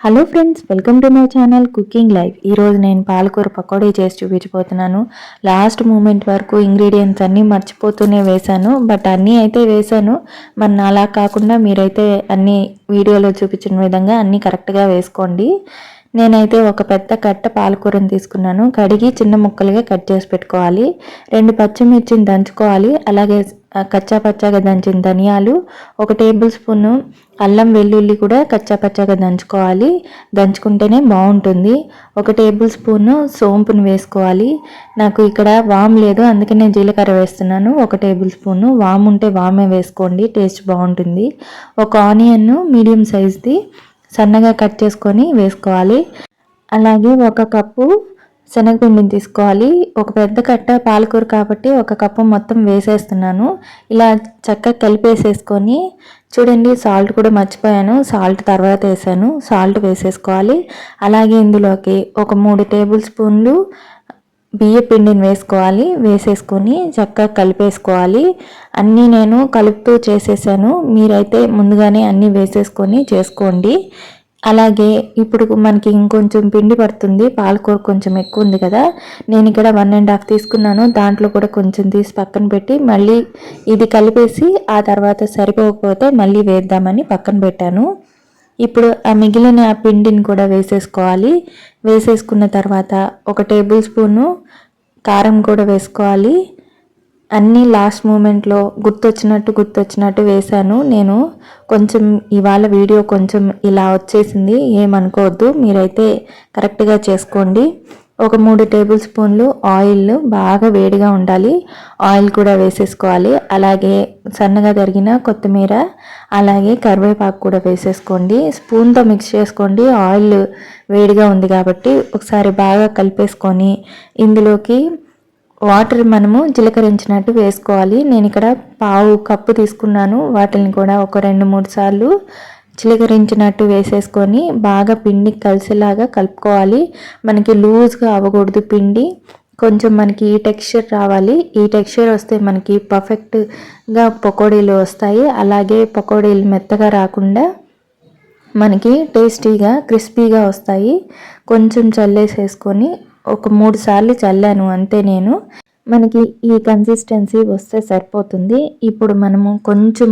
Hello friends welcome to my channel cooking life ఈరోజు నేను పాలకూర పకోడీ చేసి చూపించబోతున్నాను. లాస్ట్ మూమెంట్ వరకు ఇంగ్రీడియంట్స్ అన్నీ మర్చిపోతూనే వేశాను. బట్ అన్నీ అయితే వేశాను. మన అలా కాకుండా మీరైతే అన్నీ వీడియోలో చూపించిన విధంగా అన్నీ కరెక్ట్గా వేసుకోండి. నేనైతే ఒక పెద్ద కట్ట పాలకూరని తీసుకున్నాను. కడిగి చిన్న ముక్కలుగా కట్ చేసి పెట్టుకోవాలి. రెండు పచ్చిమిర్చిని దంచుకోవాలి. అలాగే కచ్చా పచ్చాగా దంచిన ధనియాలు ఒక టేబుల్ స్పూన్ అల్లం వెల్లుల్లి కూడా కచ్చా పచ్చాగా దంచుకోవాలి. దంచుకుంటేనే బాగుంటుంది. ఒక టేబుల్ స్పూన్ సోంపును వేసుకోవాలి. నాకు ఇక్కడ వామ్ లేదు అందుకే నేను జీలకర్ర వేస్తున్నాను. ఒక టేబుల్ స్పూన్ వామ్ ఉంటే వామే వేసుకోండి టేస్ట్ బాగుంటుంది. ఒక ఆనియన్ మీడియం సైజ్ది సన్నగా కట్ చేసుకొని వేసుకోవాలి. అలాగే ఒక కప్పు శనగపిండిని తీసుకోవాలి. ఒక పెద్ద కట్ట పాలకూర కాబట్టి ఒక కప్పు మొత్తం వేసేస్తున్నాను. ఇలా చక్కగా కలిపేసేసుకొని చూడండి సాల్ట్ కూడా మర్చిపోయాను. సాల్ట్ తర్వాత వేసాను. సాల్ట్ వేసేసుకోవాలి. అలాగే ఇందులోకి ఒక మూడు టేబుల్ స్పూన్లు బియ్య పిండిని వేసుకోవాలి వేసేసుకొని చక్కగా కలిపేసుకోవాలి. అన్నీ నేను కలుపుతూ చేసేసాను. మీరైతే ముందుగానే అన్నీ వేసేసుకొని చేసుకోండి. అలాగే ఇప్పుడు మనకి ఇంకొంచెం పిండి పడుతుంది పాలకూర కొంచెం ఎక్కువ ఉంది కదా. నేను ఇక్కడ వన్ అండ్ హాఫ్ తీసుకున్నాను. దాంట్లో కూడా కొంచెం తీసి పక్కన పెట్టి మళ్ళీ ఇది కలిపేసి ఆ తర్వాత సరిపోకపోతే మళ్ళీ వేద్దామని పక్కన పెట్టాను. ఇప్పుడు ఆ మిగిలిన ఆ పిండిని కూడా వేసేసుకోవాలి. వేసేసుకున్న తర్వాత ఒక టేబుల్ స్పూను కారం కూడా వేసుకోవాలి. అన్నీ లాస్ట్ మూమెంట్లో గుర్తొచ్చినట్టు గుర్తొచ్చినట్టు వేశాను. నేను కొంచెం ఇవాళ వీడియో కొంచెం ఇలా వచ్చేసింది. ఏమనుకోవద్దు. మీరైతే కరెక్ట్గా చేసుకోండి. ఒక మూడు టేబుల్ స్పూన్లు ఆయిల్ బాగా వేడిగా ఉండాలి. ఆయిల్ కూడా వేసేసుకోవాలి. అలాగే సన్నగా తరిగిన కొత్తిమీర అలాగే కరివేపాకు కూడా వేసేసుకోండి. స్పూన్తో మిక్స్ చేసుకోండి. ఆయిల్ వేడిగా ఉంది కాబట్టి ఒకసారి బాగా కలిపేసుకొని ఇందులోకి వాటర్ మనము జీలకరించినట్టు వేసుకోవాలి. నేను ఇక్కడ పావు కప్పు తీసుకున్నాను. వాటిని కూడా ఒక రెండు మూడు సార్లు చిలకరించినట్టు వేసేసుకొని బాగా పిండి కలిసేలాగా కలుపుకోవాలి. మనకి లూజ్గా అవ్వకూడదు పిండి. కొంచెం మనకి ఈ టెక్స్చర్ రావాలి. ఈ టెక్స్చర్ వస్తే మనకి పర్ఫెక్ట్గా పకోడీలు వస్తాయి. అలాగే పకోడీలు మెత్తగా రాకుండా మనకి టేస్టీగా క్రిస్పీగా వస్తాయి. కొంచెం చల్లేసేసుకొని ఒక మూడు సార్లు చల్లాను అంతే నేను. మనకి ఈ కన్సిస్టెన్సీ వస్తే సరిపోతుంది. ఇప్పుడు మనము కొంచెం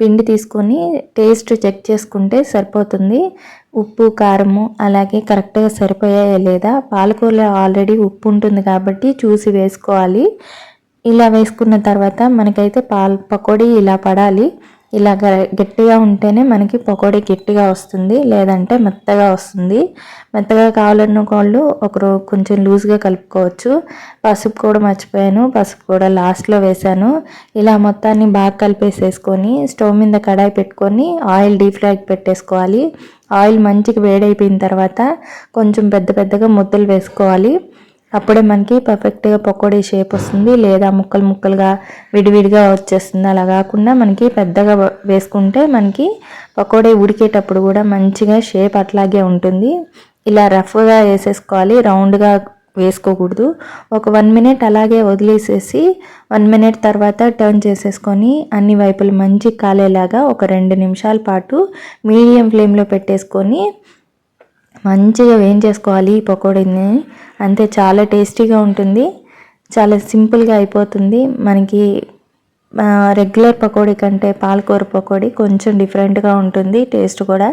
పిండి తీసుకొని టేస్ట్ చెక్ చేసుకుంటే సరిపోతుంది. ఉప్పు కారము అలాగే కరెక్ట్గా సరిపోయాయా లేదా? పాలకూరలో ఆల్రెడీ ఉప్పు ఉంటుంది కాబట్టి చూసి వేసుకోవాలి. ఇలా వేసుకున్న తర్వాత మనకైతే పాల పకోడీ ఇలా పడాలి. ఇలా గట్టిగా ఉంటేనే మనకి పకోడీ గట్టిగా వస్తుంది లేదంటే మెత్తగా వస్తుంది. మెత్తగా కావాలన్న వాళ్ళు ఒకరు కొంచెం లూజ్గా కలుపుకోవచ్చు. పసుపు కూడా మర్చిపోయాను పసుపు కూడా లాస్ట్లో వేసాను ఇలా మొత్తాన్ని బాగా కలిపేసేసుకొని స్టవ్ మీద కడాయి పెట్టుకొని ఆయిల్ డీప్ ఫ్రైకి పెట్టేసుకోవాలి. ఆయిల్ మంచిగా వేడైపోయిన తర్వాత కొంచెం పెద్ద పెద్దగా ముద్దలు వేసుకోవాలి. అప్పుడే మనకి పర్ఫెక్ట్గా పకోడీ షేప్ వస్తుంది. లేదా ముక్కలు ముక్కలుగా విడివిడిగా వచ్చేస్తుంది. అలా కాకుండా మనకి పెద్దగా వేసుకుంటే మనకి పకోడీ ఉడికేటప్పుడు కూడా మంచిగా షేప్ అట్లాగే ఉంటుంది. ఇలా రఫ్గా వేసేసుకోవాలి. రౌండ్గా వేసుకోకూడదు. ఒక వన్ మినిట్ అలాగే వదిలేసేసి వన్ మినిట్ తర్వాత టర్న్ చేసేసుకొని అన్ని వైపులు మంచి కాలేలాగా ఒక రెండు నిమిషాల పాటు మీడియం ఫ్లేమ్లో పెట్టేసుకొని మంచిగా వేయించేసుకోవాలి ఈ పకోడీని. అంతే చాలా టేస్టీగా ఉంటుంది. చాలా సింపుల్గా అయిపోతుంది. మనకి రెగ్యులర్ పకోడీ కంటే పాలకూర పకోడీ కొంచెం డిఫరెంట్గా ఉంటుంది టేస్ట్ కూడా.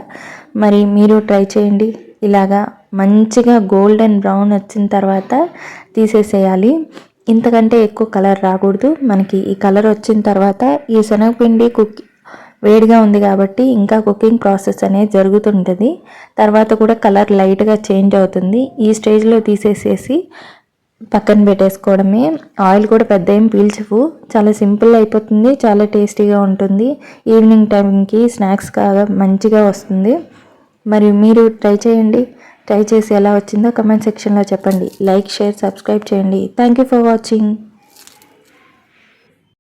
మరి మీరు ట్రై చేయండి. ఇలాగా మంచిగా గోల్డెన్ బ్రౌన్ వచ్చిన తర్వాత తీసేసేయాలి. ఇంతకంటే ఎక్కువ కలర్ రాకూడదు. మనకి ఈ కలర్ వచ్చిన తర్వాత ఈ శనగపిండి కుక్ వేడిగా ఉంది కాబట్టి ఇంకా కుకింగ్ ప్రాసెస్ అనేది జరుగుతుంటుంది. తర్వాత కూడా కలర్ లైట్గా చేంజ్ అవుతుంది. ఈ స్టేజ్లో తీసేసేసి పక్కన పెట్టేసుకోవడమే. ఆయిల్ కూడా పెద్ద ఏం పీల్చవు. చాలా సింపుల్ అయిపోతుంది. చాలా టేస్టీగా ఉంటుంది. ఈవినింగ్ టైంకి స్నాక్స్ కాగా మంచిగా వస్తుంది. మరి మీరు ట్రై చేయండి. ట్రై చేసి ఎలా వచ్చిందో కమెంట్ సెక్షన్లో చెప్పండి. లైక్ షేర్ సబ్స్క్రైబ్ చేయండి. Thank you for watching.